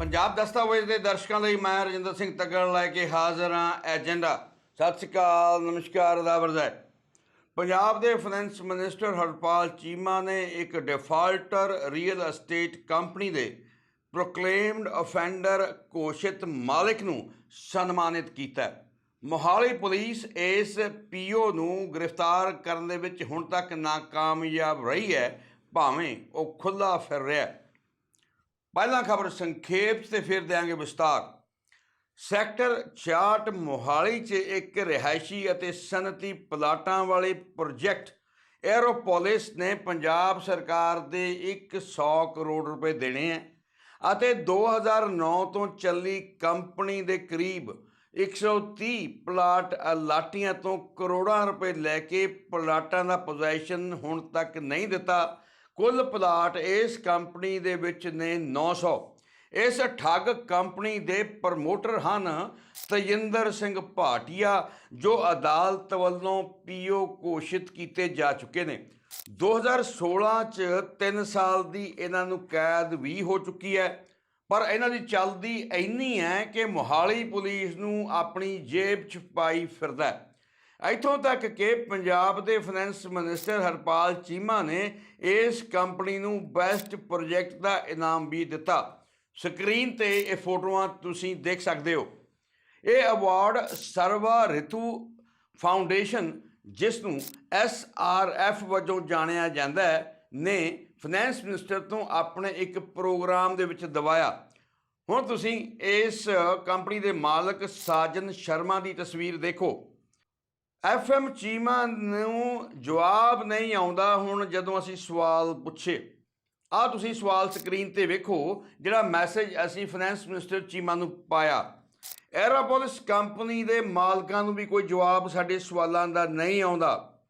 ਪੰਜਾਬ ਦਸਤਾਵੇਜ਼ ਦੇ ਦਰਸ਼ਕਾਂ ਲਈ ਮੈਂ ਰਜਿੰਦਰ ਸਿੰਘ ਤੱਗੜ ਲੈ ਕੇ ਹਾਜ਼ਰ ਹਾਂ, ਏਜੰਡਾ। ਸਤਿ ਸ਼੍ਰੀ ਅਕਾਲ, ਨਮਸਕਾਰ ਅਦਾਬਰਜ਼ ਹੈ ਪੰਜਾਬ ਦੇ ਫਾਈਨੈਂਸ ਮਿਨਿਸਟਰ ਹਰਪਾਲ ਚੀਮਾ ਨੇ ਇੱਕ ਡਿਫਾਲਟਰ ਰੀਅਲ ਅਸਟੇਟ ਕੰਪਨੀ ਦੇ ਪ੍ਰੋਕਲੇਮਡ ਅਫੈਂਡਰ ਘੋਸ਼ਿਤ ਮਾਲਿਕ ਨੂੰ ਸਨਮਾਨਿਤ ਕੀਤਾ ਮੋਹਾਲੀ ਪੁਲਿਸ ਇਸ ਪੀਓ ਨੂੰ ਗ੍ਰਿਫਤਾਰ ਕਰਨ ਦੇ ਵਿੱਚ ਹੁਣ ਤੱਕ ਨਾਕਾਮਯਾਬ ਰਹੀ ਹੈ, ਭਾਵੇਂ ਉਹ ਖੁੱਲਾ ਫਿਰ ਰਿਹਾ ਹੈ। ਪਹਿਲਾਂ ਖਬਰ ਸੰਖੇਪ ਤੇ ਫਿਰ ਦਿਆਂਗੇ ਵਿਸਤਾਰ। ਸੈਕਟਰ 66 ਮੋਹਾਲੀ 'ਚ ਇੱਕ ਰਿਹਾਇਸ਼ੀ ਅਤੇ ਸਨਅਤੀ ਪਲਾਟਾਂ ਵਾਲੇ ਪ੍ਰੋਜੈਕਟ ਐਰੋਪੋਲਿਸ ਨੇ ਪੰਜਾਬ ਸਰਕਾਰ ਦੇ 100 ਕਰੋੜ ਰੁਪਏ ਦੇਣੇ ਹੈ ਅਤੇ 2009 ਤੋਂ ਚੱਲੀ ਕੰਪਨੀ ਦੇ ਕਰੀਬ 130 ਪਲਾਟ ਅਲਾਟੀਆਂ ਤੋਂ ਕਰੋੜਾਂ ਰੁਪਏ ਲੈ ਕੇ ਪਲਾਟਾਂ ਦਾ ਪੋਜੀਸ਼ਨ ਹੁਣ ਤੱਕ ਨਹੀਂ ਦਿੱਤਾ ਕੁੱਲ ਪਲਾਟ ਇਸ ਕੰਪਨੀ ਦੇ ਵਿੱਚ ਨੇ 900 ਇਸ ਠੱਗ ਕੰਪਨੀ ਦੇ ਪ੍ਰਮੋਟਰ ਹਨ ਤਜਿੰਦਰ ਸਿੰਘ ਭਾਟੀਆ, ਜੋ ਅਦਾਲਤ ਵੱਲੋਂ ਪੀਓ ਘੋਸ਼ਿਤ ਕੀਤੇ ਜਾ ਚੁੱਕੇ ਨੇ। 2016 ਚ 3 ਸਾਲ ਦੀ ਇਹਨਾਂ ਨੂੰ ਕੈਦ ਵੀ ਹੋ ਚੁੱਕੀ ਹੈ, ਪਰ ਇਹਨਾਂ ਦੀ ਚੱਲਦੀ ਇੰਨੀ ਹੈ ਕਿ ਮੋਹਾਲੀ ਪੁਲਿਸ ਨੂੰ ਆਪਣੀ ਜੇਬ 'ਚ ਪਾਈ ਫਿਰਦਾ ਹੈ। ਇੱਥੋਂ ਤੱਕ ਕਿ ਪੰਜਾਬ ਦੇ ਫਾਈਨੈਂਸ ਮਿਨਿਸਟਰ ਹਰਪਾਲ ਚੀਮਾ ਨੇ ਇਸ ਕੰਪਨੀ ਨੂੰ ਬੈਸਟ ਪ੍ਰੋਜੈਕਟ ਦਾ ਇਨਾਮ ਵੀ ਦਿੱਤਾ। ਸਕਰੀਨ ਤੇ ਇਹ ਫੋਟੋਆਂ ਤੁਸੀਂ ਦੇਖ ਸਕਦੇ ਹੋ। ਇਹ ਅਵਾਰਡ ਸਰਵਾ ਰਿਤੂ ਫਾਊਂਡੇਸ਼ਨ ਜਿਸ ਨੂੰ ਐਸ ਆਰ ਐਫ ਵਜੋਂ ਜਾਣਿਆ ਜਾਂਦਾ ਹੈ, ਨੇ ਫਾਈਨੈਂਸ ਮਿਨਿਸਟਰ ਤੋਂ ਆਪਣੇ ਇੱਕ ਪ੍ਰੋਗਰਾਮ ਦੇ ਵਿੱਚ ਦਵਾਇਆ। ਹੁਣ ਤੁਸੀਂ ਇਸ ਕੰਪਨੀ ਦੇ ਮਾਲਕ ਸਾਜਨ ਸ਼ਰਮਾ ਦੀ ਤਸਵੀਰ ਦੇਖੋ। ਐਫ ਐਮ ਚੀਮਾ ਨੂੰ ਜਵਾਬ ਨਹੀਂ ਆਉਂਦਾ ਹੁਣ ਜਦੋਂ ਅਸੀਂ ਸਵਾਲ ਪੁੱਛੇ। ਆ ਤੁਸੀਂ ਸਵਾਲ ਸਕਰੀਨ ਤੇ ਵੇਖੋ, ਜਿਹੜਾ ਮੈਸੇਜ ਅਸੀਂ ਫਾਈਨੈਂਸ ਮਿਨਿਸਟਰ ਚੀਮਾ ਨੂੰ ਪਾਇਆ। ਐਰਾਪੋਲਿਸ ਕੰਪਨੀ ਦੇ ਮਾਲਕਾਂ ਨੂੰ ਵੀ ਕੋਈ ਜਵਾਬ ਸਾਡੇ ਸਵਾਲਾਂ ਦਾ ਨਹੀਂ ਆਉਂਦਾ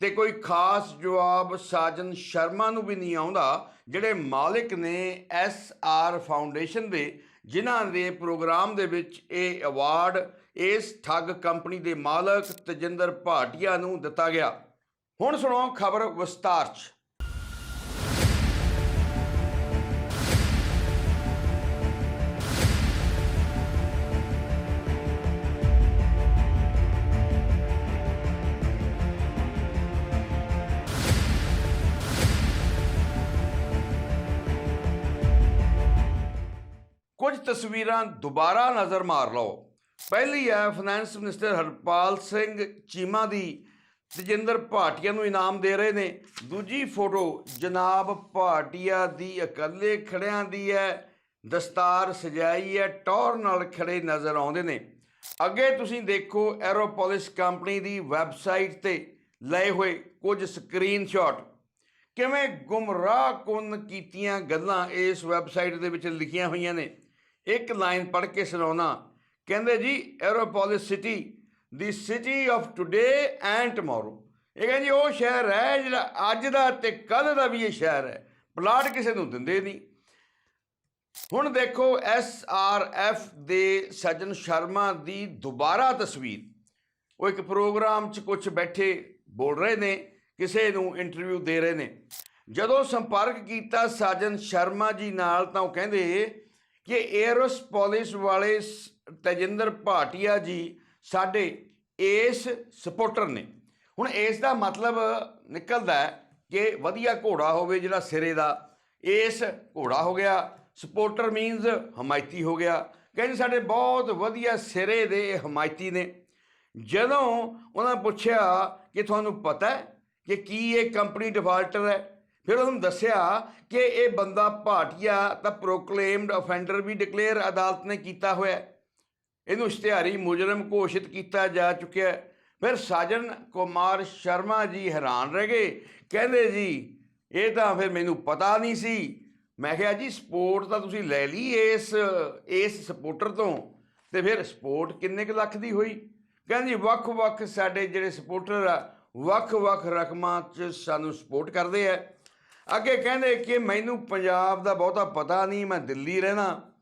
ਤੇ ਕੋਈ ਖਾਸ ਜਵਾਬ ਸਾਜਨ ਸ਼ਰਮਾ ਨੂੰ ਵੀ ਨਹੀਂ ਆਉਂਦਾ, ਜਿਹੜੇ ਮਾਲਕ ਨੇ ਐਸ ਆਰ ਫਾਊਂਡੇਸ਼ਨ ਦੇ, ਜਿਨ੍ਹਾਂ ਦੇ ਪ੍ਰੋਗਰਾਮ ਦੇ ਵਿੱਚ ਇਹ ਅਵਾਰਡ ਇਸ ਠੱਗ ਕੰਪਨੀ ਦੇ ਮਾਲਕ ਤਜਿੰਦਰ ਭਾਟੀਆ ਨੂੰ ਦਿੱਤਾ ਗਿਆ। ਹੁਣ ਸੁਣੋ ਖਬਰ ਵਿਸਤਾਰ 'ਚ। ਕੁਝ ਤਸਵੀਰਾਂ ਦੁਬਾਰਾ ਨਜ਼ਰ ਮਾਰ ਲਓ। ਪਹਿਲੀ ਹੈ ਫਾਈਨੈਂਸ ਮਿਨਿਸਟਰ ਹਰਪਾਲ ਸਿੰਘ ਚੀਮਾ ਦੀ। ਤਜਿੰਦਰ ਭਾਟੀਆ ਨੂੰ ਇਨਾਮ ਦੇ ਰਹੇ ਨੇ। ਦੂਜੀ ਫੋਟੋ ਜਨਾਬ ਭਾਟੀਆ ਦੀ ਇਕੱਲੇ ਖੜਿਆਂ ਦੀ ਹੈ। ਦਸਤਾਰ ਸਜਾਈ ਹੈ ਟੌਰ ਨਾਲ ਖੜੇ ਨਜ਼ਰ ਆਉਂਦੇ ਨੇ। ਅੱਗੇ ਤੁਸੀਂ ਦੇਖੋ ਐਰੋਪੋਲਿਸ ਕੰਪਨੀ ਦੀ ਵੈਬਸਾਈਟ ਤੇ ਲਏ ਹੋਏ ਕੁਝ ਸਕਰੀਨਸ਼ਾਟ ਕਿਵੇਂ ਗੁੰਮਰਾਹ ਕੁੰਨ ਕੀਤੀਆਂ ਗੱਲਾਂ ਇਸ ਵੈਬਸਾਈਟ ਦੇ ਵਿੱਚ ਲਿਖੀਆਂ ਹੋਈਆਂ ਨੇ। ਇੱਕ ਲਾਈਨ ਪੜ੍ਹ ਕੇ ਸੁਣਾਉਣਾ। ਕਹਿੰਦੇ ਜੀ Aeropolis city the city of today and tomorrow ਇਹ ਕਹਿੰਦੇ ਉਹ ਸ਼ਹਿਰ ਹੈ ਜਿਹੜਾ ਅੱਜ ਦਾ ਤੇ ਕੱਲ ਦਾ ਵੀ ਇਹ ਸ਼ਹਿਰ ਹੈ। ਪਲਾਟ ਕਿਸੇ ਨੂੰ ਦਿੰਦੇ ਨਹੀਂ। ਹੁਣ ਦੇਖੋ ਐਸ ਆਰ ਐਫ ਦੇ ਸਜਨ ਸ਼ਰਮਾ ਦੀ ਦੁਬਾਰਾ ਤਸਵੀਰ। ਉਹ ਇੱਕ ਪ੍ਰੋਗਰਾਮ 'ਚ ਕੁਝ ਬੈਠੇ ਬੋਲ ਰਹੇ ਨੇ, ਕਿਸੇ ਨੂੰ ਇੰਟਰਵਿਊ ਦੇ ਰਹੇ ਨੇ। ਜਦੋਂ ਸੰਪਰਕ ਕੀਤਾ ਸਾਜਨ ਸ਼ਰਮਾ ਜੀ ਨਾਲ ਤਾਂ ਉਹ ਕਹਿੰਦੇ ਕਿ 에ਅਰੋਸ ਵਾਲੇ ਤੇਜਿੰਦਰ ਭਾਟੀਆ ਜੀ ਸਾਡੇ ਏਸ ਸਪੋਰਟਰ ਨੇ। ਹੁਣ ਇਸ ਦਾ ਮਤਲਬ ਨਿਕਲਦਾ ਹੈ ਕਿ ਵਧੀਆ ਘੋੜਾ ਹੋਵੇ ਜਿਹੜਾ ਸਿਰੇ ਦਾ। ਇਸ ਘੋੜਾ ਹੋ ਗਿਆ ਸਪੋਰਟਰ ਮੀਨਸ ਹਮਾਇਤੀ ਹੋ ਗਿਆ। ਕਹਿੰਦੇ ਸਾਡੇ ਬਹੁਤ ਵਧੀਆ ਸਿਰੇ ਦੇ ਹਮਾਇਤੀ ਨੇ। ਜਦੋਂ ਉਹਨਾਂ ਪੁੱਛਿਆ ਕਿ ਤੁਹਾਨੂੰ ਪਤਾ ਹੈ ਕਿ ਕੀ ਇਹ ਕੰਪਨੀ ਡਿਫਾਲਟਰ ਹੈ, ਫਿਰ ਉਹਨੂੰ ਦੱਸਿਆ ਕਿ ਇਹ ਬੰਦਾ ਭਾਟੀਆ, ਤਾਂ ਪ੍ਰੋਕਲੇਮਡ ਅਫੈਂਡਰ ਵੀ ਡਿਕਲੇਅਰ ਅਦਾਲਤ ਨੇ ਕੀਤਾ ਹੋਇਆ ਇਹਨੂੰ ਇਸ਼ਤਿਹਾਰੀ ਮੁਜਰਮ ਘੋਸ਼ਿਤ ਕੀਤਾ ਜਾ ਚੁੱਕਿਆ ਫਿਰ ਸਾਜਨ ਕੁਮਾਰ ਸ਼ਰਮਾ ਜੀ ਹੈਰਾਨ ਰਹਿ ਗਏ। ਕਹਿੰਦੇ ਜੀ, ਇਹ ਤਾਂ ਫਿਰ ਮੈਨੂੰ ਪਤਾ ਨਹੀਂ ਸੀ। ਮੈਂ ਕਿਹਾ ਜੀ, ਸਪੋਰਟ ਤਾਂ ਤੁਸੀਂ ਲੈ ਲਈ ਇਸ ਇਸ ਸਪੋਰਟਰ ਤੋਂ। ਤੇ ਫਿਰ ਸਪੋਰਟ ਕਿੰਨੇ ਕੁ ਲੱਖ ਦੀ ਹੋਈ? ਕਹਿੰਦੇ ਜੀ, ਵੱਖ-ਵੱਖ ਸਾਡੇ ਜਿਹੜੇ ਸਪੋਰਟਰ ਆ, ਵੱਖ-ਵੱਖ ਰਕਮਾਂ 'ਚ ਸਾਨੂੰ ਸਪੋਰਟ ਕਰਦੇ ਆ। ਅੱਗੇ ਕਹਿੰਦੇ ਕਿ ਮੈਨੂੰ ਪੰਜਾਬ ਦਾ ਬਹੁਤਾ ਪਤਾ ਨਹੀਂ, ਮੈਂ ਦਿੱਲੀ ਰਹਿਣਾ।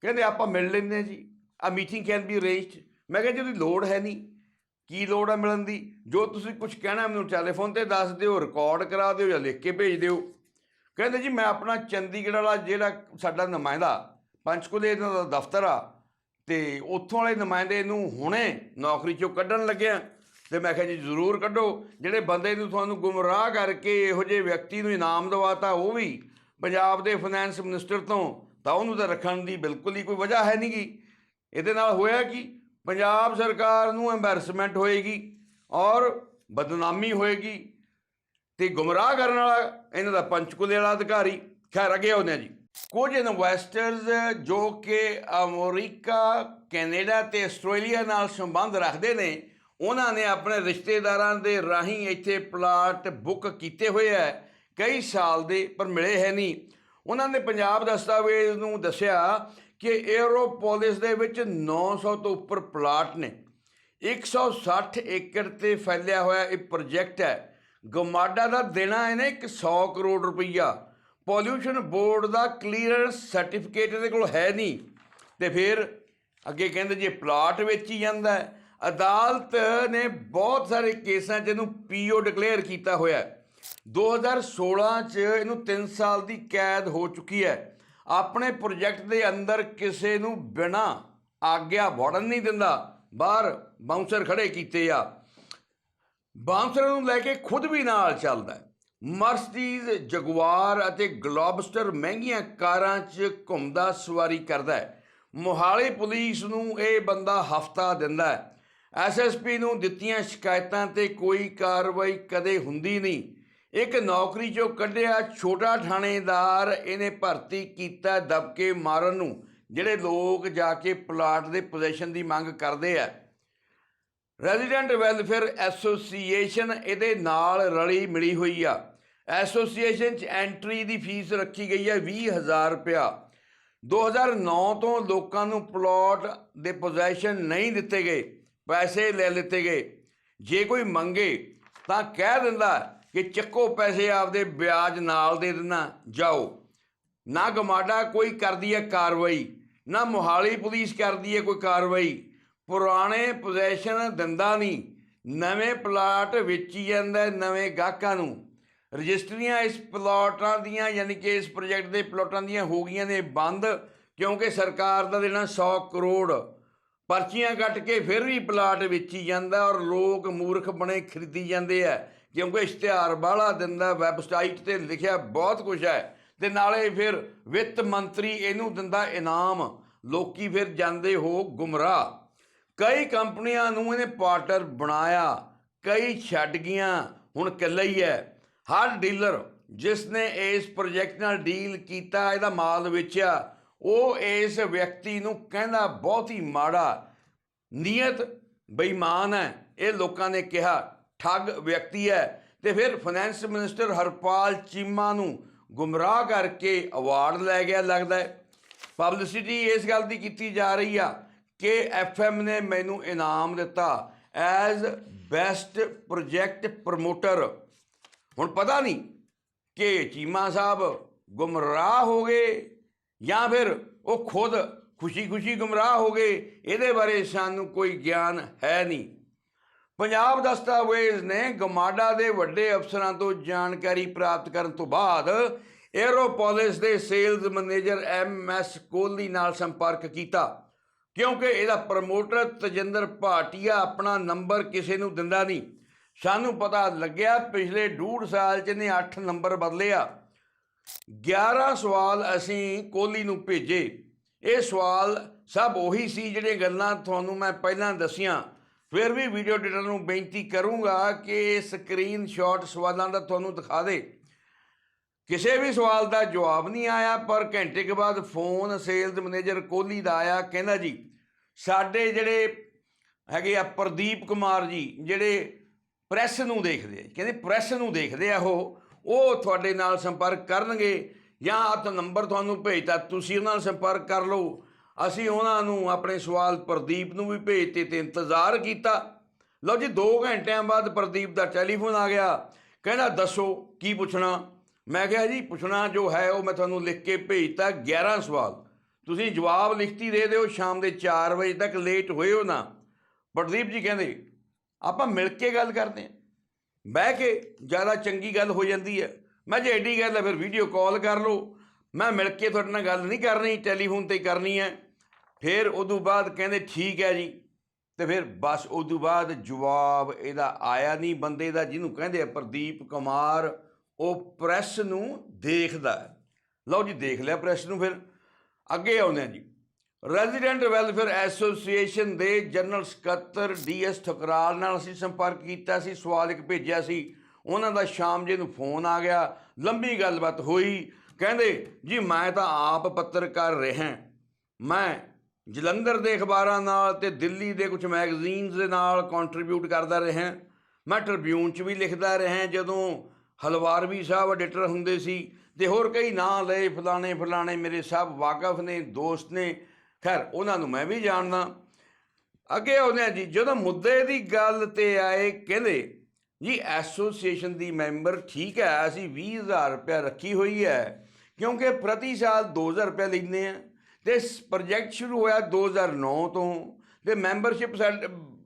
ਕਹਿੰਦੇ ਆਪਾਂ ਮਿਲ ਲੈਂਦੇ ਹਾਂ ਜੀ। ਆ ਮੀਟਿੰਗ ਕੈਨ ਬੀ ਅਰੇਂਜਡ ਮੈਂ ਕਿਹਾ ਜੀ ਉਹਦੀ ਲੋੜ ਹੈ ਨਹੀਂ, ਕੀ ਲੋੜ ਆ ਮਿਲਣ ਦੀ? ਜੋ ਤੁਸੀਂ ਕੁਝ ਕਹਿਣਾ ਮੈਨੂੰ ਟੈਲੀਫੋਨ ਤੇ ਦੱਸ ਦਿਓ ਰਿਕਾਰਡ ਕਰਾ ਦਿਓ ਜਾਂ ਲਿਖ ਕੇ ਭੇਜ ਦਿਓ। ਕਹਿੰਦੇ ਜੀ, ਮੈਂ ਆਪਣਾ ਚੰਡੀਗੜ੍ਹ ਵਾਲਾ ਜਿਹੜਾ ਸਾਡਾ ਨੁਮਾਇੰਦਾ, ਪੰਚਕੂਲੇ ਇਹਨਾਂ ਦਾ ਦਫ਼ਤਰ ਆ, ਤੇ ਉੱਥੋਂ ਵਾਲੇ ਨੁਮਾਇੰਦੇ ਨੂੰ ਹੁਣੇ ਨੌਕਰੀ ਚੋਂ ਕੱਢਣ ਲੱਗਿਆ ਤੇ ਮੈਂ ਕਿਹਾ ਜੀ, ਜ਼ਰੂਰ ਕੱਢੋ। ਜਿਹੜੇ ਬੰਦੇ ਨੂੰ ਤੁਹਾਨੂੰ ਗੁੰਮਰਾਹ ਕਰਕੇ ਇਹੋ ਜਿਹੇ ਵਿਅਕਤੀ ਨੂੰ ਇਨਾਮ ਦਿਵਾਤਾ, ਉਹ ਵੀ ਪੰਜਾਬ ਦੇ ਫਾਈਨੈਂਸ ਮਿਨਿਸਟਰ ਤੋਂ, ਤਾਂ ਉਹਨੂੰ ਤਾਂ ਰੱਖਣ ਦੀ ਬਿਲਕੁਲ ਹੀ ਕੋਈ ਵਜ੍ਹਾ ਹੈ ਨਹੀਂਗੀ ਇਹਦੇ ਨਾਲ ਹੋਇਆ ਕਿ? ਪੰਜਾਬ ਸਰਕਾਰ ਨੂੰ ਐਮਬੈਰਸਮੈਂਟ ਹੋਏਗੀ ਔਰ ਬਦਨਾਮੀ ਹੋਏਗੀ ਤੇ ਗੁੰਮਰਾਹ ਕਰਨ ਵਾਲਾ ਇਹਨਾਂ ਦਾ ਪੰਚਕੂਲੇ ਵਾਲਾ ਅਧਿਕਾਰੀ। ਖੈਰ, ਅੱਗੇ ਆਉਂਦੇ ਹਾਂ ਜੀ। ਕੁਝ ਇਨਵੈਸਟਰਸ ਜੋ ਕਿ ਅਮਰੀਕਾ, ਕੈਨੇਡਾ ਤੇ ਆਸਟ੍ਰੇਲੀਆ ਨਾਲ ਸੰਬੰਧ ਰੱਖਦੇ ਨੇ, ਉਹਨਾਂ ਨੇ ਆਪਣੇ ਰਿਸ਼ਤੇਦਾਰਾਂ ਦੇ ਰਾਹੀਂ ਇੱਥੇ ਪਲਾਟ ਬੁੱਕ ਕੀਤੇ ਹੋਏ ਹੈ ਕਈ ਸਾਲ ਦੇ ਪਰ ਮਿਲੇ ਹੈ ਨਹੀਂ। ਉਹਨਾਂ ਨੇ ਪੰਜਾਬ ਦਸਤਾਵੇਜ਼ ਨੂੰ ਦੱਸਿਆ ਕਿ ਏਅਰੋਪੋਲਿਸ ਦੇ ਵਿੱਚ 900 ਤੋਂ ਉੱਪਰ ਪਲਾਟ ਨੇ। 160 ਏਕੜ ਤੇ ਫੈਲਿਆ ਹੋਇਆ ਇਹ ਪ੍ਰੋਜੈਕਟ ਹੈ। ਗਮਾਡਾ ਦਾ ਦੇਣਾ ਇਹਨੇ 100 ਕਰੋੜ ਰੁਪਈਆ। ਪੋਲਿਊਸ਼ਨ ਬੋਰਡ ਦਾ ਕਲੀਅਰੈਂਸ ਸਰਟੀਫਿਕੇਟ ਇਹਦੇ ਕੋਲ ਹੈ ਨਹੀਂ। ਤੇ ਫਿਰ ਅੱਗੇ ਕਹਿੰਦੇ ਜੇ ਪਲਾਟ ਵੇਚੀ ਜਾਂਦਾ ਹੈ, ਅਦਾਲਤ ਨੇ ਬਹੁਤ ਸਾਰੇ ਕੇਸਾਂ 'ਚ ਇਹਨੂੰ ਪੀਓ ਡਿਕਲੇਅਰ ਕੀਤਾ ਹੋਇਆ ਹੈ। 2016 'ਚ ਇਹਨੂੰ 3 ਸਾਲ ਦੀ ਕੈਦ ਹੋ ਚੁੱਕੀ ਹੈ। ਆਪਣੇ ਪ੍ਰੋਜੈਕਟ ਦੇ ਅੰਦਰ ਕਿਸੇ ਨੂੰ ਬਿਨਾ ਆਗਿਆ ਵੜਨ ਨਹੀਂ ਦਿੰਦਾ। ਬਾਹਰ ਬਾਉਂਸਰ ਖੜੇ ਕੀਤੇ ਆ। ਬਾਂਸਰ ਨੂੰ ਲੈ ਕੇ ਖੁਦ ਵੀ ਨਾਲ ਚੱਲਦਾ ਹੈ। ਮਰਸੀਡੀਜ਼, ਜਗੁਆਰ ਅਤੇ ਗਲੋਬਸਟਰ ਮਹਿੰਗੀਆਂ ਕਾਰਾਂ 'ਚ ਘੁੰਮਦਾ ਸਵਾਰੀ ਕਰਦਾ ਹੈ। ਮੋਹਾਲੀ ਪੁਲਿਸ ਨੂੰ ਇਹ ਬੰਦਾ ਹਫਤਾ ਦਿੰਦਾ ਹੈ। ਐਸਐਸਪੀ ਨੂੰ ਦਿੱਤੀਆਂ ਸ਼ਿਕਾਇਤਾਂ ਤੇ ਕੋਈ ਕਾਰਵਾਈ ਕਦੇ ਹੁੰਦੀ ਨਹੀਂ। ਇੱਕ ਨੌਕਰੀ 'ਚੋਂ ਕੱਢਿਆ ਛੋਟਾ ਥਾਣੇਦਾਰ, ਇਹਨੇ ਭਰਤੀ ਕੀਤਾ ਦਬਕੇ ਮਾਰਨ ਨੂੰ, ਜਿਹੜੇ ਲੋਕ ਜਾ ਕੇ ਪਲਾਟ ਦੇ ਪੋਜੀਸ਼ਨ ਦੀ ਮੰਗ ਕਰਦੇ ਆ। ਰੈਜ਼ੀਡੈਂਟ ਵੈਲਫੇਅਰ ਐਸੋਸੀਏਸ਼ਨ ਇਹਦੇ ਨਾਲ ਰਲੀ ਮਿਲੀ ਹੋਈ ਆ। ਐਸੋਸੀਏਸ਼ਨ 'ਚ ਐਂਟਰੀ ਦੀ ਫੀਸ ਰੱਖੀ ਗਈ ਹੈ 20000 ਰੁਪਇਆ। 2009 ਤੋਂ ਲੋਕਾਂ ਨੂੰ ਪਲਾਟ ਦੇ ਪੋਜੀਸ਼ਨ ਨਹੀਂ ਦਿੱਤੇ ਗਏ, ਪੈਸੇ ਲੈ ਲਿੱਤੇ ਗਏ। ਜੇ ਕੋਈ ਮੰਗੇ ਤਾਂ ਕਹਿ ਦਿੰਦਾ ਕਿ ਚੱਕੋ ਪੈਸੇ ਆਪਦੇ ਵਿਆਜ ਨਾਲ ਦੇ ਦੇਣਾ ਜਾਓ। ਨਾ ਗਮਾਡਾ ਕੋਈ ਕਰਦੀ ਹੈ ਕਾਰਵਾਈ, ਨਾ ਮੋਹਾਲੀ ਪੁਲਿਸ ਕਰਦੀ ਹੈ ਕੋਈ ਕਾਰਵਾਈ। ਪੁਰਾਣੇ ਪੋਜੀਸ਼ਨ ਦਿੰਦਾ ਨਹੀਂ, ਨਵੇਂ ਪਲਾਟ ਵੇਚੀ ਜਾਂਦਾ ਨਵੇਂ ਗਾਹਕਾਂ ਨੂੰ। ਰਜਿਸਟਰੀਆਂ ਇਸ ਪਲਾਟਾਂ ਦੀਆਂ, ਯਾਨੀ ਕਿ ਇਸ ਪ੍ਰੋਜੈਕਟ ਦੇ ਪਲਾਟਾਂ ਦੀਆਂ ਹੋ ਗਈਆਂ ਨੇ ਬੰਦ, ਕਿਉਂਕਿ ਸਰਕਾਰ ਦਾ ਦੇਣਾ 100 ਕਰੋੜ। ਪਰਚੀਆਂ ਕੱਟ ਕੇ ਫਿਰ ਵੀ ਪਲਾਟ ਵੇਚੀ ਜਾਂਦਾ ਔਰ ਲੋਕ ਮੂਰਖ ਬਣੇ ਖਰੀਦੀ ਜਾਂਦੇ ਆ। ਕਿਉਂਕਿ ਇਸ਼ਤਿਹਾਰ ਬਾਹਲਾ ਦਿੰਦਾ ਵੈਬਸਾਈਟ ਤੇ ਲਿਖਿਆ ਬਹੁਤ ਕੁਝ ਹੈ। ਤੇ ਨਾਲੇ ਫਿਰ ਵਿੱਤ ਮੰਤਰੀ ਇਹਨੂੰ ਦਿੰਦਾ ਇਨਾਮ। ਲੋਕੀ ਫਿਰ ਜਾਂਦੇ ਹੋ ਗੁੰਮਰਾਹ। ਕਈ ਕੰਪਨੀਆਂ ਨੂੰ ਇਹਨੇ ਪਾਰਟਨਰ ਬਣਾਇਆ, ਕਈ ਛੱਡ ਗਈਆਂ, ਹੁਣ ਇਕੱਲਾ ਹੀ ਹੈ। ਹਰ ਡੀਲਰ ਜਿਸ ਨੇ ਇਸ ਪ੍ਰੋਜੈਕਟ ਨਾਲ ਡੀਲ ਕੀਤਾ, ਇਹਦਾ ਮਾਲ ਵੇਚਿਆ, ਉਹ ਇਸ ਵਿਅਕਤੀ ਨੂੰ ਕਹਿੰਦਾ ਬਹੁਤ ਹੀ ਮਾੜਾ ਨੀਅਤ ਬੇਈਮਾਨ ਹੈ, ਇਹ ਲੋਕਾਂ ਨੇ ਕਿਹਾ। ਠੱਗ ਵਿਅਕਤੀ ਹੈ ਤੇ ਫਿਰ ਫਾਈਨੈਂਸ ਮਿਨਿਸਟਰ ਹਰਪਾਲ ਚੀਮਾ ਨੂੰ ਗੁੰਮਰਾਹ ਕਰਕੇ ਅਵਾਰਡ ਲੈ ਗਿਆ, ਲੱਗਦਾ ਹੈ। ਪਬਲਿਸਿਟੀ ਇਸ ਗੱਲ ਦੀ ਕੀਤੀ ਜਾ ਰਹੀ ਆ ਕਿ ਐਫਐਮ ਨੇ ਮੈਨੂੰ ਇਨਾਮ ਦਿੱਤਾ ਐਜ਼ ਬੈਸਟ ਪ੍ਰੋਜੈਕਟ ਪ੍ਰਮੋਟਰ ਹੁਣ ਪਤਾ ਨਹੀਂ ਕਿ ਚੀਮਾ ਸਾਹਿਬ ਗੁੰਮਰਾਹ ਹੋ ਗਏ ਜਾਂ ਫਿਰ ਉਹ ਖੁਦ ਖੁਸ਼ੀ-ਖੁਸ਼ੀ ਗੁੰਮਰਾਹ ਹੋ ਗਏ, ਇਹਦੇ ਬਾਰੇ ਸਾਨੂੰ ਕੋਈ ਗਿਆਨ ਹੈ ਨਹੀਂ। ਪੰਜਾਬ ਦਸਤਾਵੇਜ਼ ਨੇ ਗਮਾਡਾ ਦੇ ਵੱਡੇ ਅਫਸਰਾਂ ਤੋਂ ਜਾਣਕਾਰੀ ਪ੍ਰਾਪਤ ਕਰਨ ਤੋਂ ਬਾਅਦ ਏਅਰੋਪੋਲਿਸ ਦੇ sales manager M S Kohli ਨਾਲ ਸੰਪਰਕ ਕੀਤਾ, ਕਿਉਂਕਿ ਇਹਦਾ ਪ੍ਰਮੋਟਰ ਤਜਿੰਦਰ ਭਾਟੀਆ ਆਪਣਾ ਨੰਬਰ ਕਿਸੇ ਨੂੰ ਦਿੰਦਾ ਨਹੀਂ। ਸਾਨੂੰ ਪਤਾ ਲੱਗਿਆ ਪਿਛਲੇ ਡੂਢ ਸਾਲ ਚ ਇਹਨੇ 8 ਨੰਬਰ ਬਦਲਿਆ ਆ। 11 ਸਵਾਲ ਅਸੀਂ ਕੋਹਲੀ ਨੂੰ ਭੇਜੇ। ਇਹ ਸਵਾਲ ਸਭ ਉਹੀ ਸੀ ਜਿਹੜੀਆਂ ਗੱਲਾਂ ਤੁਹਾਨੂੰ ਮੈਂ ਪਹਿਲਾਂ ਦੱਸੀਆਂ। ਫਿਰ ਵੀ ਵੀਡੀਓ ਐਡੀਟਰ ਨੂੰ ਬੇਨਤੀ ਕਰੂੰਗਾ ਕਿ ਸਕਰੀਨਸ਼ਾਟ ਸਵਾਲਾਂ ਦਾ ਤੁਹਾਨੂੰ ਦਿਖਾ ਦੇ। ਕਿਸੇ ਵੀ ਸਵਾਲ ਦਾ ਜਵਾਬ ਨਹੀਂ ਆਇਆ, ਪਰ ਘੰਟੇ ਕੇ ਬਾਅਦ ਫੋਨ ਸੇਲਜ਼ ਮੈਨੇਜਰ ਕੋਹਲੀ ਦਾ ਆਇਆ, ਕਹਿੰਦਾ ਜੀ, ਸਾਡੇ ਜਿਹੜੇ ਹੈਗੇ ਆ ਪ੍ਰਦੀਪ ਕੁਮਾਰ ਜੀ, ਜਿਹੜੇ ਪ੍ਰੈਸ ਨੂੰ ਦੇਖਦੇ ਆ, ਕਹਿੰਦੇ ਪ੍ਰੈਸ ਨੂੰ ਦੇਖਦੇ ਆ ਉਹ ਉਹ ਤੁਹਾਡੇ ਨਾਲ ਸੰਪਰਕ ਕਰਨਗੇ ਜਾਂ ਆ ਤਾਂ ਨੰਬਰ ਤੁਹਾਨੂੰ ਭੇਜਤਾ, ਤੁਸੀਂ ਉਹਨਾਂ ਨਾਲ ਸੰਪਰਕ ਕਰ ਲਓ। ਅਸੀਂ ਉਹਨਾਂ ਨੂੰ ਆਪਣੇ ਸਵਾਲ ਪ੍ਰਦੀਪ ਨੂੰ ਵੀ ਭੇਜਤੇ ਤੇ ਇੰਤਜ਼ਾਰ ਕੀਤਾ। ਲਓ ਜੀ 2 ਘੰਟਿਆਂ ਬਾਅਦ ਪ੍ਰਦੀਪ ਦਾ ਟੈਲੀਫੋਨ ਆ ਗਿਆ। ਕਹਿੰਦਾ, ਦੱਸੋ, ਕੀ ਪੁੱਛਣਾ? ਮੈਂ ਕਿਹਾ, ਜੀ, ਪੁੱਛਣਾ ਜੋ ਹੈ, ਉਹ ਮੈਂ ਤੁਹਾਨੂੰ ਲਿਖ ਕੇ ਭੇਜਤਾ 11 ਸਵਾਲ। ਤੁਸੀਂ ਜਵਾਬ ਲਿਖਤੀ ਦੇ ਦਿਓ, ਸ਼ਾਮ ਦੇ 4 ਵਜੇ ਤੱਕ ਲੇਟ ਹੋਇਓ ਨਾ। ਪ੍ਰਦੀਪ ਜੀ ਕਹਿੰਦੇ, ਆਪਾਂ ਮਿਲ ਕੇ ਗੱਲ ਕਰਦੇ ਹਾਂ। ਬਹਿ ਕੇ ਜ਼ਿਆਦਾ ਚੰਗੀ ਗੱਲ ਹੋ ਜਾਂਦੀ ਹੈ। ਮੈਂ ਜੇ ਐਡੀ ਗੱਲ ਹੈ, ਫਿਰ ਵੀਡੀਓ ਕਾਲ ਕਰ ਲਓ। ਮੈਂ ਮਿਲ ਕੇ ਤੁਹਾਡੇ ਨਾਲ ਗੱਲ ਨਹੀਂ ਕਰਨੀ, ਟੈਲੀਫੋਨ ਤੇ ਕਰਨੀ ਹੈ। ਫਿਰ ਉਦੋਂ ਬਾਅਦ ਕਹਿੰਦੇ ਠੀਕ ਹੈ ਜੀ। ਤੇ ਫਿਰ ਬਸ ਉਦੋਂ ਬਾਅਦ ਜਵਾਬ ਇਹਦਾ ਆਇਆ ਨਹੀਂ, ਬੰਦੇ ਦਾ ਜਿਹਨੂੰ ਕਹਿੰਦੇ ਆ ਪ੍ਰਦੀਪ ਕੁਮਾਰ, ਉਹ ਪ੍ਰੈਸ ਨੂੰ ਦੇਖਦਾ ਲਓ ਜੀ, ਦੇਖ ਲਿਆ ਪ੍ਰੈਸ ਨੂੰ ਫਿਰ। ਅੱਗੇ ਆਉਂਦੇ ਆ ਜੀ। ਰੈਜ਼ੀਡੈਂਟ ਵੈਲਫੇਅਰ ਐਸੋਸੀਏਸ਼ਨ ਦੇ ਜਨਰਲ ਸਕੱਤਰ ਡੀਐਸ ਠਕਰਾਲ ਨਾਲ ਅਸੀਂ ਸੰਪਰਕ ਕੀਤਾ ਸੀ, ਸਵਾਲ ਇੱਕ ਭੇਜਿਆ ਸੀ। ਉਹਨਾਂ ਦਾ ਸ਼ਾਮ ਜੇ ਨੂੰ ਫੋਨ ਆ ਗਿਆ, ਲੰਬੀ ਗੱਲਬਾਤ ਹੋਈ। ਕਹਿੰਦੇ, ਜੀ, ਮੈਂ ਤਾਂ ਆਪ ਪੱਤਰਕਾਰ ਰਿਹਾ। ਮੈਂ ਜਲੰਧਰ ਦੇ ਅਖਬਾਰਾਂ ਨਾਲ ਤੇ ਦਿੱਲੀ ਦੇ ਕੁਝ ਮੈਗਜ਼ੀਨਸ ਦੇ ਨਾਲ ਕੰਟਰੀਬਿਊਟ ਕਰਦਾ ਰਿਹਾ। ਮੈਂ ਟ੍ਰਿਬਿਊਨ 'ਚ ਵੀ ਲਿਖਦਾ ਰਿਹਾ ਜਦੋਂ ਹਲਵਾਰਵੀ ਸਾਹਿਬ ਐਡੀਟਰ ਹੁੰਦੇ ਸੀ ਤੇ ਹੋਰ ਕਈ ਨਾਂ ਲਏ, ਫਲਾਣੇ ਫਲਾਣੇ ਮੇਰੇ ਸਭ ਵਾਕਫ ਨੇ, ਦੋਸਤ ਨੇ। ਖੈਰ, ਉਹਨਾਂ ਨੂੰ ਮੈਂ ਵੀ ਜਾਣਦਾ। ਅੱਗੇ ਆਉਂਦੇ ਆ ਜੀ, ਜਦੋਂ ਮੁੱਦੇ ਦੀ ਗੱਲ ਤੇ ਆਏ ਕਹਿੰਦੇ, ਜੀ ਐਸੋਸੀਏਸ਼ਨ ਦੀ ਮੈਂਬਰ ਠੀਕ ਹੈ, ਅਸੀਂ 20000 ਰੁਪਏ ਰੱਖੀ ਹੋਈ ਹੈ, ਕਿਉਂਕਿ ਪ੍ਰਤੀ ਸਾਲ 2000 ਰੁਪਏ ਲੈਂਦੇ ਆ ਤੇ ਪ੍ਰੋਜੈਕਟ ਸ਼ੁਰੂ ਹੋਇਆ 2009 ਤੋਂ। ਤੇ ਮੈਂਬਰਸ਼ਿਪ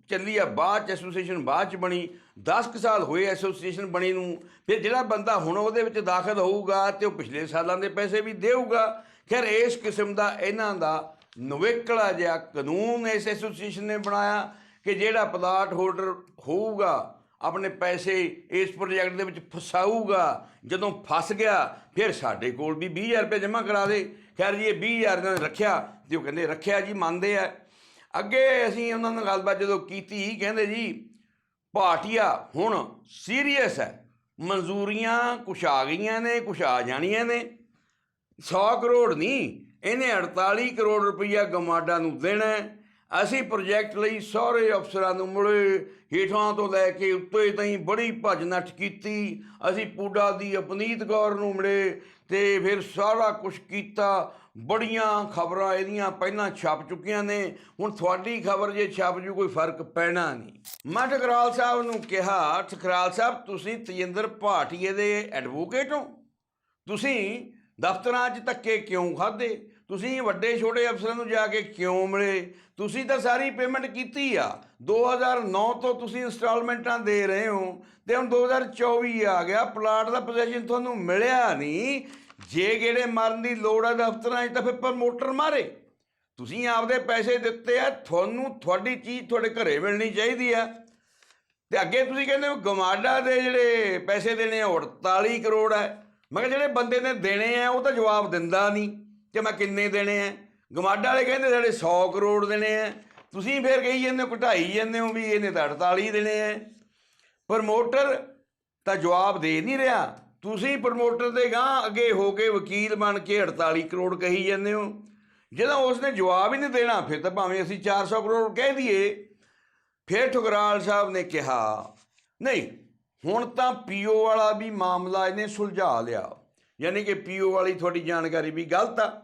ਚੱਲੀ ਆ ਬਾਅਦ ਚ ਐਸੋਸੀਏਸ਼ਨ ਬਾਅਦ ਚ ਬਣੀ। 10 ਕੁ ਸਾਲ ਹੋਏ ਐਸੋਸੀਏਸ਼ਨ ਬਣੀ ਨੂੰ। ਫਿਰ ਜਿਹੜਾ ਬੰਦਾ ਹੁਣ ਉਹਦੇ ਵਿੱਚ ਦਾਖਲ ਹੋਊਗਾ ਤੇ ਉਹ ਪਿਛਲੇ ਸਾਲਾਂ ਦੇ ਪੈਸੇ ਵੀ ਦੇਊਗਾ। ਖੈਰ, ਇਸ ਕਿਸਮ ਦਾ ਇਹਨਾਂ ਦਾ ਨਵੇਕਲਾ ਜਿਹਾ ਕਾਨੂੰਨ ਇਸ ਐਸੋਸੀਏਸ਼ਨ ਨੇ ਬਣਾਇਆ ਕਿ ਜਿਹੜਾ ਪਲਾਟ ਹੋਲਡਰ ਹੋਊਗਾ, ਆਪਣੇ ਪੈਸੇ ਇਸ ਪ੍ਰੋਜੈਕਟ ਦੇ ਵਿੱਚ ਫਸਾਊਗਾ। ਜਦੋਂ ਫਸ ਗਿਆ, ਫਿਰ ਸਾਡੇ ਕੋਲ ਵੀ 20000 ਰੁਪਏ ਜਮ੍ਹਾਂ ਕਰਾ ਦੇ। ਖੈਰ ਜੀ, ਇਹ 20000 ਇਹਨਾਂ ਨੇ ਰੱਖਿਆ, ਤੇ ਉਹ ਕਹਿੰਦੇ ਰੱਖਿਆ ਜੀ, ਮੰਨਦੇ ਆ। ਅੱਗੇ ਅਸੀਂ ਉਹਨਾਂ ਨਾਲ ਗੱਲਬਾਤ ਜਦੋਂ ਕੀਤੀ, ਕਹਿੰਦੇ ਜੀ, ਭਾਟੀਆ ਹੁਣ ਸੀਰੀਅਸ ਹੈ। ਮਨਜ਼ੂਰੀਆਂ ਕੁਛ ਆ ਗਈਆਂ ਨੇ, ਕੁਛ ਆ ਜਾਣੀਆਂ ਨੇ। 100 ਕਰੋੜ ਨਹੀਂ, ਇਹਨੇ 48 ਕਰੋੜ ਰੁਪਈਆ ਗਮਾਡਾ ਨੂੰ ਦੇਣਾ ਅਸੀਂ ਪ੍ਰੋਜੈਕਟ ਲਈ ਸਾਰੇ ਅਫਸਰਾਂ ਨੂੰ ਮਿਲੇ ਹੇਠਾਂ ਤੋਂ ਲੈ ਕੇ ਉੱਤੇ ਤਾਈਂ ਬੜੀ ਭੱਜ ਨੱਠ ਕੀਤੀ। ਅਸੀਂ ਪੂਡਾ ਦੀ ਅਪਨੀਤ ਕੌਰ ਨੂੰ ਮਿਲੇ ਤੇ ਫਿਰ ਸਾਰਾ ਕੁਝ ਕੀਤਾ। ਬੜੀਆਂ ਖਬਰਾਂ ਇਹਦੀਆਂ ਪਹਿਲਾਂ ਛਪ ਚੁੱਕੀਆਂ ਨੇ। ਹੁਣ ਤੁਹਾਡੀ ਖਬਰ ਜੇ ਛਪ ਜੂ ਕੋਈ ਫ਼ਰਕ ਪੈਣਾ ਨਹੀਂ। ਮੈਂ ਠਕਰਾਲ ਸਾਹਿਬ ਨੂੰ ਕਿਹਾ, ਠਕਰਾਲ ਸਾਹਿਬ, ਤੁਸੀਂ ਤਜਿੰਦਰ ਭਾਟੀਏ ਦੇ ਐਡਵੋਕੇਟ ਹੋ। ਤੁਸੀਂ ਦਫ਼ਤਰਾਂ 'ਚ ਧੱਕੇ ਕਿਉਂ ਖਾਦੇ ਤੁਸੀਂ ਵੱਡੇ ਛੋਟੇ ਅਫਸਰਾਂ ਨੂੰ ਜਾ ਕੇ ਕਿਉਂ ਮਿਲੇ? ਤੁਸੀਂ ਤਾਂ ਸਾਰੀ ਪੇਮੈਂਟ ਕੀਤੀ ਆ। 2009 ਤੋਂ ਤੁਸੀਂ ਇਨਸਟਾਲਮੈਂਟਾਂ ਦੇ ਰਹੇ ਹੋ। ਤੇ ਹੁਣ 2024 ਆ ਗਿਆ ਪਲਾਟ ਦਾ ਪੋਜੀਸ਼ਨ ਤੁਹਾਨੂੰ ਮਿਲਿਆ ਨਹੀਂ। ਜੇ ਗੇੜੇ ਮਾਰਨ ਦੀ ਲੋੜ ਹੈ ਦਫ਼ਤਰਾਂ 'ਚ ਤਾਂ ਫਿਰ ਪ੍ਰਮੋਟਰ ਮਾਰੇ। ਤੁਸੀਂ ਆਪਦੇ ਪੈਸੇ ਦਿੱਤੇ ਆ, ਤੁਹਾਨੂੰ ਤੁਹਾਡੀ ਚੀਜ਼ ਤੁਹਾਡੇ ਘਰੇ ਮਿਲਣੀ ਚਾਹੀਦੀ ਆ। ਤੇ ਅੱਗੇ ਤੁਸੀਂ ਕਹਿੰਦੇ ਹੋ ਗਮਾਡਾ ਦੇ ਜਿਹੜੇ ਪੈਸੇ ਦੇਣੇ ਆ, ਉਹ 48 ਕਰੋੜ ਹੈ ਮੈਂ ਕਿਹਾ ਜਿਹੜੇ ਬੰਦੇ ਨੇ ਦੇਣੇ ਆ, ਉਹ ਤਾਂ ਜਵਾਬ ਦਿੰਦਾ ਨਹੀਂ ਕਿ ਮੈਂ ਕਿੰਨੇ ਦੇਣੇ ਆ। ਗਮਾਡਾ ਵਾਲੇ ਕਹਿੰਦੇ ਸਾਡੇ 100 ਕਰੋੜ ਦੇਣੇ ਆ। ਤੁਸੀਂ ਫੇਰ ਕਹੀ ਜਾਂਦੇ ਹੋ ਘਟਾਈ ਜਾਂਦੇ ਹੋ ਵੀ ਇਹਨੇ ਤਾਂ 48 ਦੇਣੇ ਆ। ਪ੍ਰਮੋਟਰ ਤਾਂ ਜਵਾਬ ਦੇ ਨਹੀਂ ਰਿਹਾ। ਤੁਸੀਂ ਪ੍ਰਮੋਟਰ ਦੇ ਗਾਂ ਅੱਗੇ ਹੋ ਕੇ ਵਕੀਲ ਬਣ ਕੇ 48 ਕਰੋੜ ਕਹੀ ਜਾਂਦੇ ਹੋ। ਜਦੋਂ ਉਸਨੇ ਜਵਾਬ ਹੀ ਨਹੀਂ ਦੇਣਾ, ਫਿਰ ਤਾਂ ਭਾਵੇਂ ਅਸੀਂ 400 ਕਰੋੜ ਕਹਿ ਦਈਏ। ਫਿਰ ਠੁਕਰਾਲ ਸਾਹਿਬ ਨੇ ਕਿਹਾ, ਨਹੀਂ, ਹੁਣ ਤਾਂ ਪੀਓ ਵਾਲਾ ਵੀ ਮਾਮਲਾ ਇਹਨੇ ਸੁਲਝਾ ਲਿਆ। ਯਾਨੀ ਕਿ ਪੀਓ ਵਾਲੀ ਤੁਹਾਡੀ ਜਾਣਕਾਰੀ ਵੀ ਗਲਤ ਆ।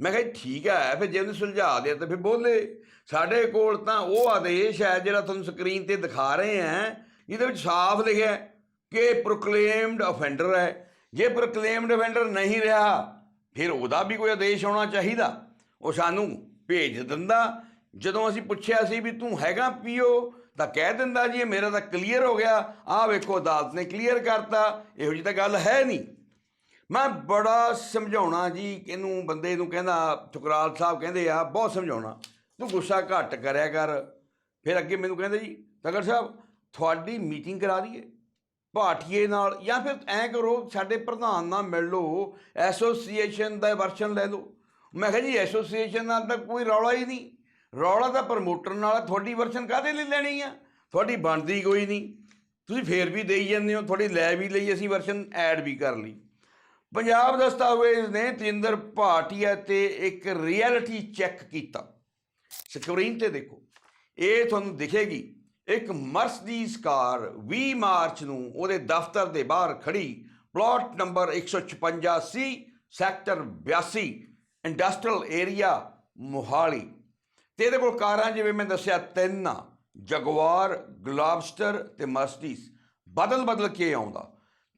ਮੈਂ ਕਿਹਾ ਜੀ ਠੀਕ ਹੈ ਫਿਰ ਜੇ ਉਹਨੇ ਸੁਲਝਾ ਲਿਆ ਤਾਂ ਫਿਰ ਬੋਲੇ। ਸਾਡੇ ਕੋਲ ਤਾਂ ਉਹ ਆਦੇਸ਼ ਹੈ ਜਿਹੜਾ ਤੁਹਾਨੂੰ ਸਕਰੀਨ ਤੇ ਦਿਖਾ ਰਹੇ ਹਾਂ ਜਿਹਦੇ ਵਿੱਚ ਸਾਫ਼ ਲਿਖਿਆ ਹੈ। ਕਿ ਪ੍ਰੋਕਲੇਮਡ ਅਫੈਂਡਰ ਹੈ। ਜੇ ਪ੍ਰੋਕਲੇਮਡ ਅਫੈਂਡਰ ਨਹੀਂ ਰਿਹਾ, ਫਿਰ ਉਹਦਾ ਵੀ ਕੋਈ ਆਦੇਸ਼ ਹੋਣਾ ਚਾਹੀਦਾ। ਉਹ ਸਾਨੂੰ ਭੇਜ ਦਿੰਦਾ। ਜਦੋਂ ਅਸੀਂ ਪੁੱਛਿਆ ਸੀ ਵੀ ਤੂੰ ਹੈਗਾ ਪੀਓ, ਤਾਂ ਕਹਿ ਦਿੰਦਾ ਜੀ, ਇਹ ਮੇਰਾ ਤਾਂ ਕਲੀਅਰ ਹੋ ਗਿਆ। ਆਹ ਵੇਖੋ, ਅਦਾਲਤ ਨੇ ਕਲੀਅਰ ਕਰਤਾ। ਇਹੋ ਜਿਹੀ ਤਾਂ ਗੱਲ ਹੈ ਨਹੀਂ। ਮੈਂ ਬੜਾ ਸਮਝਾਉਣਾ ਜੀ ਇਹਨੂੰ ਬੰਦੇ ਨੂੰ ਕਹਿੰਦਾ, ਠੁਕਰਾਲ ਸਾਹਿਬ ਕਹਿੰਦੇ ਆ, ਬਹੁਤ ਸਮਝਾਉਣਾ। ਤੂੰ ਗੁੱਸਾ ਘੱਟ ਕਰਿਆ ਕਰ। ਫਿਰ ਅੱਗੇ ਮੈਨੂੰ ਕਹਿੰਦੇ ਜੀ ਤਗੜ ਸਾਹਿਬ, ਤੁਹਾਡੀ ਮੀਟਿੰਗ ਕਰਾ ਦਈਏ। ਭਾਟੀਏ ਨਾਲ, ਜਾਂ ਫਿਰ ਐਂ ਕਰੋ, ਸਾਡੇ ਪ੍ਰਧਾਨ ਨਾਲ ਮਿਲ ਲਓ, ਐਸੋਸੀਏਸ਼ਨ ਦਾ ਵਰਸ਼ਨ ਲੈ ਲਓ। ਮੈਂ ਕਿਹਾ ਜੀ, ਐਸੋਸੀਏਸ਼ਨ ਨਾਲ ਤਾਂ ਕੋਈ ਰੌਲਾ ਹੀ ਨਹੀਂ। ਰੌਲਾ ਤਾਂ ਪ੍ਰਮੋਟਰ ਨਾਲ ਤੁਹਾਡੀ ਵਰਸ਼ਨ ਕਾਹਦੇ ਲਈ ਲੈਣੀ ਆ? ਤੁਹਾਡੀ ਬਣਦੀ ਕੋਈ ਨਹੀਂ। ਤੁਸੀਂ ਫੇਰ ਵੀ ਦੇਈ ਜਾਂਦੇ ਹੋ, ਤੁਹਾਡੀ ਲੈ ਵੀ ਲਈ, ਅਸੀਂ ਵਰਸ਼ਨ ਐਡ ਵੀ ਕਰ ਲਈ। ਪੰਜਾਬ ਦਸਤਾਵੇਜ਼ ਨੇ ਤਜਿੰਦਰ ਭਾਟੀਆ ਤੇ ਇੱਕ ਰਿਐਲਿਟੀ ਚੈੱਕ ਕੀਤਾ। ਸਕਰੀਨ ਤੇ ਦੇਖੋ, ਇਹ ਤੁਹਾਨੂੰ ਦਿਖੇਗੀ। ਇੱਕ ਮਰਸਡੀਜ਼ ਕਾਰ 20 ਮਾਰਚ ਨੂੰ ਉਹਦੇ ਦਫ਼ਤਰ ਦੇ ਬਾਹਰ ਖੜੀ plot number 156 C sector 82 industrial area, Mohali. ਤੇ ਇਹਦੇ ਕੋਲ ਕਾਰਾਂ ਜਿਵੇਂ ਮੈਂ ਦੱਸਿਆ, ਤਿੰਨ ਆ, ਜਗਵਾਰ, ਗਲਾਬਸਟਰ ਤੇ ਮਰਸਡੀਜ਼। ਬਦਲ ਬਦਲ ਕੇ ਆਉਂਦਾ।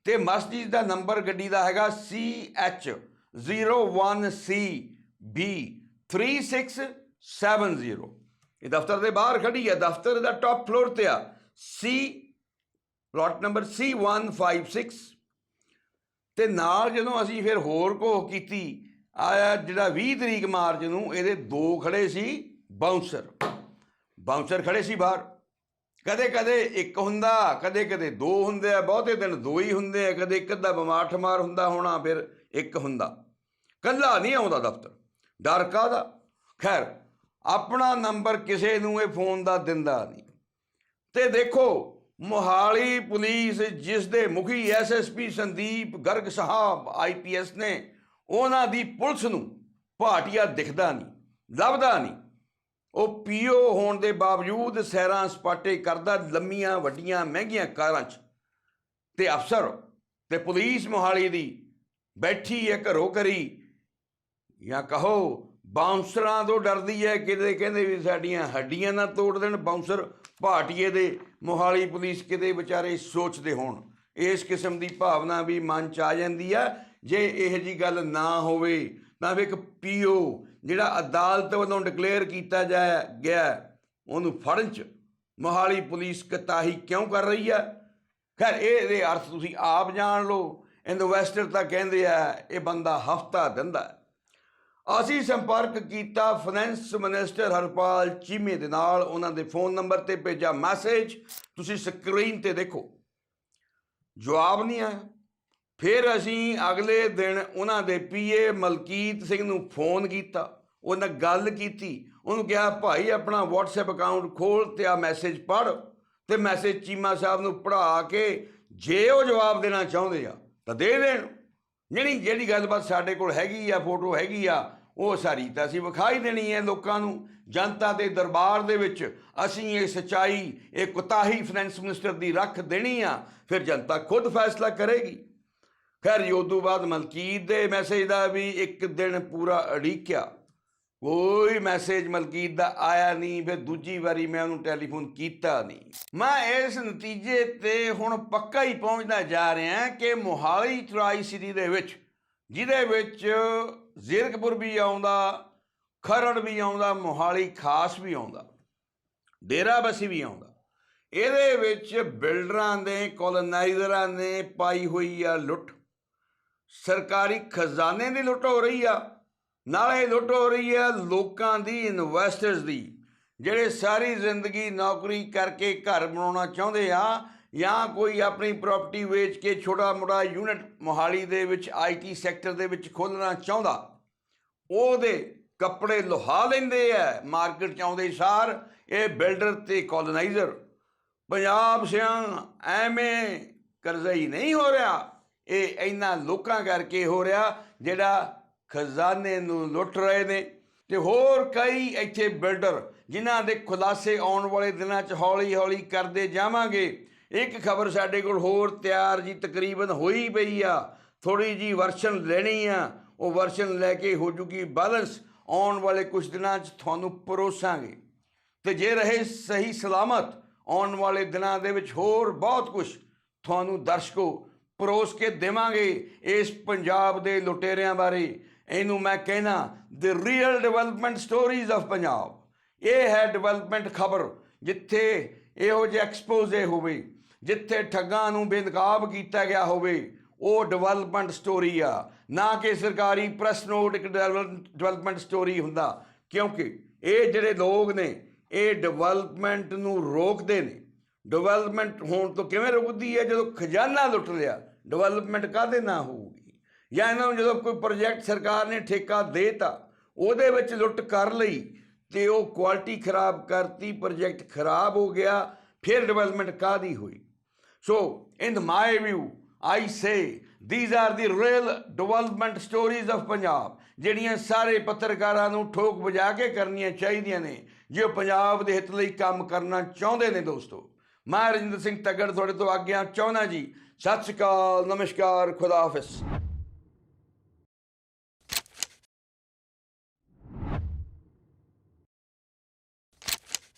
ਤੇ ਮਰਸਡੀਜ਼ ਦਾ ਨੰਬਰ ਗੱਡੀ ਦਾ ਹੈਗਾ CH01CB 3670 ਇਹ ਦਫ਼ਤਰ ਦੇ ਬਾਹਰ ਖੜੀ ਹੈ, ਦਫ਼ਤਰ ਦਾ ਟਾਪ ਫਲੋਰ ਤੇ ਆ। ਸੀ ਪਲਾਟ ਨੰਬਰ C156 ਤੇ ਨਾਲ ਜਦੋਂ ਅਸੀਂ ਫਿਰ ਹੋਰ ਕੋਹ ਕੀਤੀ, ਆਇਆ ਜਿਹੜਾ 20 ਤਰੀਕ ਮਾਰਚ ਨੂੰ ਇਹਦੇ ਦੋ ਖੜੇ ਸੀ ਬਾਉਂਸਰ ਬਾਉਂਸਰ ਖੜੇ ਸੀ ਬਾਹਰ। ਕਦੇ ਕਦੇ ਇੱਕ ਹੁੰਦਾ ਕਦੇ ਕਦੇ ਦੋ ਹੁੰਦੇ ਆ, ਬਹੁਤੇ ਦਿਨ ਦੋ ਹੀ ਹੁੰਦੇ ਆ, ਕਦੇ ਇੱਕ ਅੱਧਾ ਬਿਮਾਰ ਠਮਾਰ ਹੁੰਦਾ ਹੋਣਾ, ਫਿਰ ਇੱਕ ਹੁੰਦਾ। ਕੱਲਾ ਨਹੀਂ ਆਉਂਦਾ ਦਫ਼ਤਰ। ਡਰ ਕਾਹਦਾ? ਖੈਰ ਆਪਣਾ ਨੰਬਰ ਕਿਸੇ ਨੂੰ ਇਹ ਫੋਨ ਦਾ ਦਿੰਦਾ ਨਹੀਂ। ਤੇ ਦੇਖੋ, ਮੋਹਾਲੀ ਪੁਲਿਸ, ਜਿਸ ਦੇ ਮੁਖੀ ਐਸਐਸਪੀ ਸੰਦੀਪ ਗਰਗ ਸਾਹਿਬ ਆਈਪੀਐਸ ਨੇ, ਉਹਨਾਂ ਦੀ ਪੁਲਿਸ ਨੂੰ ਭਾਟੀਆ ਦਿਖਦਾ ਨਹੀਂ, ਲੱਭਦਾ ਨਹੀਂ। ਉਹ ਪੀਓ ਹੋਣ ਦੇ ਬਾਵਜੂਦ ਸੈਰਾਂ ਸਪਾਟੇ ਕਰਦਾ ਲੰਮੀਆਂ, ਵੱਡੀਆਂ, ਮਹਿੰਗੀਆਂ ਕਾਰਾਂ 'ਚ। ਤੇ ਅਫਸਰ ਤੇ ਪੁਲਿਸ ਮੋਹਾਲੀ ਦੀ ਬੈਠੀ ਹੈ ਘਰੋ ਘਰੀ ਜਾਂ ਕਹੋ ਬਾਉਂਸਰਾਂ ਤੋਂ ਡਰਦੀ ਹੈ ਕਿਤੇ ਕਹਿੰਦੇ ਵੀ ਸਾਡੀਆਂ ਹੱਡੀਆਂ ਨਾ ਤੋੜ ਦੇਣ, ਬਾਉਂਸਰ ਭਾਟੀਏ ਦੇ ਮੋਹਾਲੀ ਪੁਲਿਸ ਕਿਤੇ ਵਿਚਾਰੇ ਸੋਚਦੇ ਹੋਣ। ਇਸ ਕਿਸਮ ਦੀ ਭਾਵਨਾ ਵੀ ਮਨ ਚ ਆ ਜਾਂਦੀ ਹੈ ਜੇ ਇਹ ਜੀ ਗੱਲ ਨਾ ਹੋਵੇ, ਤਾਂ ਫਿਰ ਇੱਕ ਪੀਓ ਜਿਹੜਾ ਅਦਾਲਤ ਵੱਲੋਂ ਡਿਕਲੇਅਰ ਕੀਤਾ ਜਾਇਆ ਗਿਆ, ਉਹਨੂੰ ਫੜਨ ਚ ਮੋਹਾਲੀ ਪੁਲਿਸ ਕਤਾਹੀ ਕਿਉਂ ਕਰ ਰਹੀ ਹੈ ਖੈਰ ਇਹਦੇ ਅਰਥ ਤੁਸੀਂ ਆਪ ਜਾਣ ਲਓ ਇਨਵੈਸਟਰ ਤਾਂ ਕਹਿੰਦੇ ਆ, ਇਹ ਬੰਦਾ ਹਫਤਾ ਦਿੰਦਾ। ਅਸੀਂ ਸੰਪਰਕ ਕੀਤਾ ਫਾਈਨੈਂਸ ਮਿਨਿਸਟਰ ਹਰਪਾਲ ਚੀਮੇ ਦੇ ਨਾਲ। ਉਹਨਾਂ ਦੇ ਫੋਨ ਨੰਬਰ ਤੇ ਭੇਜਿਆ ਮੈਸੇਜ ਤੁਸੀਂ ਸਕਰੀਨ ਤੇ ਦੇਖੋ। ਜਵਾਬ ਨਹੀਂ ਆਇਆ। ਫਿਰ ਅਸੀਂ ਅਗਲੇ ਦਿਨ ਉਹਨਾਂ ਦੇ ਪੀਏ ਮਲਕੀਤ ਸਿੰਘ ਨੂੰ ਫੋਨ ਕੀਤਾ। ਉਹਨਾਂ ਗੱਲ ਕੀਤੀ। ਉਹਨੂੰ ਕਿਹਾ, ਭਾਈ, ਆਪਣਾ WhatsApp ਅਕਾਊਂਟ ਖੋਲ ਤੇ ਆ ਮੈਸੇਜ ਪੜ੍ਹ ਤੇ ਮੈਸੇਜ ਚੀਮਾ ਸਾਹਿਬ ਨੂੰ ਪੜ੍ਹਾ ਕੇ ਜੇ ਉਹ ਜਵਾਬ ਦੇਣਾ ਚਾਹੁੰਦੇ ਆ ਤਾਂ ਦੇ ਦੇਣ। ਜਿਹੜੀ ਜਿਹੜੀ ਗੱਲਬਾਤ ਸਾਡੇ ਕੋਲ ਹੈਗੀ ਆ, ਫੋਟੋ ਹੈਗੀ ਆ ਉਹ ਸਾਰੀ ਤਾਂ ਅਸੀਂ ਵਿਖਾਈ ਦੇਣੀ ਹੈ ਲੋਕਾਂ ਨੂੰ, ਜਨਤਾ ਦੇ ਦਰਬਾਰ ਦੇ ਵਿੱਚ ਅਸੀਂ ਇਹ ਸਚਾਈ, ਇਹ ਕੁਤਾਹੀ ਫਾਈਨੈਂਸ ਮਿਨਿਸਟਰ ਦੀ ਰੱਖ ਦੇਣੀ ਆ, ਫਿਰ ਜਨਤਾ ਖੁਦ ਫੈਸਲਾ ਕਰੇਗੀ। ਖੈਰ ਜੀ, ਉਦੋਂ ਬਾਅਦ ਮਲਕੀਤ ਦੇ ਮੈਸੇਜ ਦਾ ਵੀ ਇੱਕ ਦਿਨ ਪੂਰਾ ਅੜੀਕਿਆ ਕੋਈ ਮੈਸੇਜ ਮਲਕੀਤ ਦਾ ਆਇਆ ਨਹੀਂ, ਫਿਰ ਦੂਜੀ ਵਾਰੀ ਮੈਂ ਉਹਨੂੰ ਟੈਲੀਫੋਨ ਕੀਤਾ ਨਹੀਂ। ਮੈਂ ਇਸ ਨਤੀਜੇ ਤੇ ਹੁਣ ਪੱਕਾ ਹੀ ਪਹੁੰਚਦਾ ਜਾ ਰਿਹਾ ਕਿ ਮੋਹਾਲੀ ਟਰਾਈ ਸਿਟੀ ਦੇ ਵਿੱਚ ਜਿਹਦੇ ਵਿੱਚ ਜ਼ੀਰਕਪੁਰ ਵੀ ਆਉਂਦਾ, ਖਰੜ ਵੀ ਆਉਂਦਾ, ਮੋਹਾਲੀ ਖਾਸ ਵੀ ਆਉਂਦਾ ਡੇਰਾਬੱਸੀ ਵੀ ਆਉਂਦਾ। ਇਹਦੇ ਵਿੱਚ ਬਿਲਡਰਾਂ ਦੇ ਕੋਲੋਨਾਈਜ਼ਰਾਂ ਨੇ ਪਾਈ ਹੋਈ ਆ ਲੁੱਟ। ਸਰਕਾਰੀ ਖਜ਼ਾਨੇ ਦੀ ਲੁੱਟ ਹੋ ਰਹੀ ਆ। ਨਾਲੇ ਲੁੱਟ ਹੋ ਰਹੀ ਆ ਲੋਕਾਂ ਦੀ ਇਨਵੈਸਟਰਸ ਦੀ। ਜਿਹੜੇ ਸਾਰੀ ਜ਼ਿੰਦਗੀ ਨੌਕਰੀ ਕਰਕੇ ਘਰ ਬਣਾਉਣਾ ਚਾਹੁੰਦੇ ਆ ਜਾਂ ਕੋਈ ਆਪਣੀ ਪ੍ਰਾਪਰਟੀ ਵੇਚ ਕੇ ਛੋਟਾ ਮੋਟਾ ਯੂਨਿਟ ਮੋਹਾਲੀ ਦੇ ਵਿੱਚ ਆਈਟੀ ਸੈਕਟਰ ਦੇ ਵਿੱਚ ਖੋਲ੍ਹਣਾ ਚਾਹੁੰਦਾ, ਉਹਦੇ ਕੱਪੜੇ ਲੁਹਾ ਲੈਂਦੇ ਆ ਮਾਰਕੀਟ ਚ ਆਉਂਦੇ ਸਾਰ, ਇਹ ਬਿਲਡਰ ਤੇ ਕੋਲੋਨਾਈਜ਼ਰ ਪੰਜਾਬ ਸਿਆਂ ਐਵੇਂ ਕਰਜ਼ਈ ਨਹੀਂ ਹੋ ਰਿਹਾ, ਇਹ ਇਹਨਾਂ ਲੋਕਾਂ ਕਰਕੇ ਹੋ ਰਿਹਾ, ਜਿਹੜਾ ਖਜ਼ਾਨੇ ਨੂੰ ਲੁੱਟ ਰਹੇ ਨੇ। ਤੇ ਹੋਰ ਕਈ ਇੱਥੇ ਬਿਲਡਰ ਜਿਨ੍ਹਾਂ ਦੇ ਖੁਲਾਸੇ ਆਉਣ ਵਾਲੇ ਦਿਨਾਂ 'ਚ ਹੌਲੀ-ਹੌਲੀ ਕਰਦੇ ਜਾਵਾਂਗੇ ਇੱਕ ਖਬਰ ਸਾਡੇ ਕੋਲ ਹੋਰ ਤਿਆਰ ਜੀ, ਤਕਰੀਬਨ ਹੋਈ ਪਈ ਆ। ਥੋੜੀ ਜੀ ਵਰਸ਼ਨ ਲੈਣੀ ਆ। ਉਹ ਵਰਸ਼ਨ ਲੈ ਕੇ ਹੋ ਜੂਗੀ ਬੈਲੈਂਸ। ਆਉਣ ਵਾਲੇ ਕੁਝ ਦਿਨਾਂ 'ਚ ਤੁਹਾਨੂੰ ਪਰੋਸਾਂਗੇ। ਤੇ ਜੇ ਰਹੇ ਸਹੀ ਸਲਾਮਤ, ਆਉਣ ਵਾਲੇ ਦਿਨਾਂ ਦੇ ਵਿੱਚ ਹੋਰ ਬਹੁਤ ਕੁਝ ਤੁਹਾਨੂੰ ਦਰਸ਼ਕੋ ਪਰੋਸ ਕੇ ਦੇਵਾਂਗੇ ਇਸ ਪੰਜਾਬ ਦੇ ਲੁਟੇਰਿਆਂ ਬਾਰੇ। ਇਹਨੂੰ ਮੈਂ ਕਹਿਣਾ the real development stories of Punjab ਇਹ ਹੈ ਡਿਵੈਲਪਮੈਂਟ ਖਬਰ, ਜਿੱਥੇ ਇਹੋ ਜਿਹੇ ਐਕਸਪੋਜ਼ੇ ਹੋਵੇ। ਜਿੱਥੇ ਠੱਗਾਂ ਨੂੰ ਬੇਨਕਾਬ ਕੀਤਾ ਗਿਆ ਹੋਵੇ, ਉਹ ਡਿਵੈਲਪਮੈਂਟ ਸਟੋਰੀ ਆ। ਨਾ ਕਿ ਸਰਕਾਰੀ ਪ੍ਰੈਸ ਨੋਟ ਇੱਕ ਡਿਵੈਲਪਮੈਂਟ ਸਟੋਰੀ ਹੁੰਦਾ। ਕਿਉਂਕਿ ਇਹ ਜਿਹੜੇ ਲੋਕ ਨੇ, ਇਹ ਡਿਵੈਲਪਮੈਂਟ ਨੂੰ ਰੋਕਦੇ ਨੇ। ਡਿਵੈਲਪਮੈਂਟ ਹੋਣ ਤੋਂ ਕਿਵੇਂ ਰੁਕਦੀ ਹੈ? ਜਦੋਂ ਖਜ਼ਾਨਾ ਲੁੱਟ ਲਿਆ ਡਿਵੈਲਪਮੈਂਟ ਕਾਹਦੇ ਨਾ ਹੋਊਗੀ? ਜਾਂ ਇਹਨਾਂ ਨੂੰ ਜਦੋਂ ਕੋਈ ਪ੍ਰੋਜੈਕਟ ਸਰਕਾਰ ਨੇ ਠੇਕਾ ਦੇਤਾ, ਉਹਦੇ ਵਿੱਚ ਲੁੱਟ ਕਰ ਲਈ, ਤੇ ਉਹ ਕੁਆਲਿਟੀ ਖਰਾਬ ਕਰਤੀ ਪ੍ਰੋਜੈਕਟ ਖਰਾਬ ਹੋ ਗਿਆ, ਫਿਰ ਡਿਵੈਲਪਮੈਂਟ ਕਾਦੀ ਹੋਈ? So in my view I say these are the real development stories of Punjab ਜਿਹੜੀਆਂ ਸਾਰੇ ਪੱਤਰਕਾਰਾਂ ਨੂੰ ਠੋਕ ਵਜਾ ਕੇ ਕਰਨੀਆਂ ਚਾਹੀਦੀਆਂ ਨੇ, ਜੇ ਉਹ ਪੰਜਾਬ ਦੇ ਹਿੱਤ ਲਈ ਕੰਮ ਕਰਨਾ ਚਾਹੁੰਦੇ ਨੇ ਦੋਸਤੋ। ਮੈਂ ਰਜਿੰਦਰ ਸਿੰਘ ਤੱਗੜ ਤੁਹਾਡੇ ਤੋਂ ਆਗਿਆ ਚਾਹੁੰਦਾ ਜੀ। ਸਤਿ ਸ਼੍ਰੀ ਅਕਾਲ, ਨਮਸਕਾਰ, ਖੁਦਾ ਹਾਫਿਜ਼।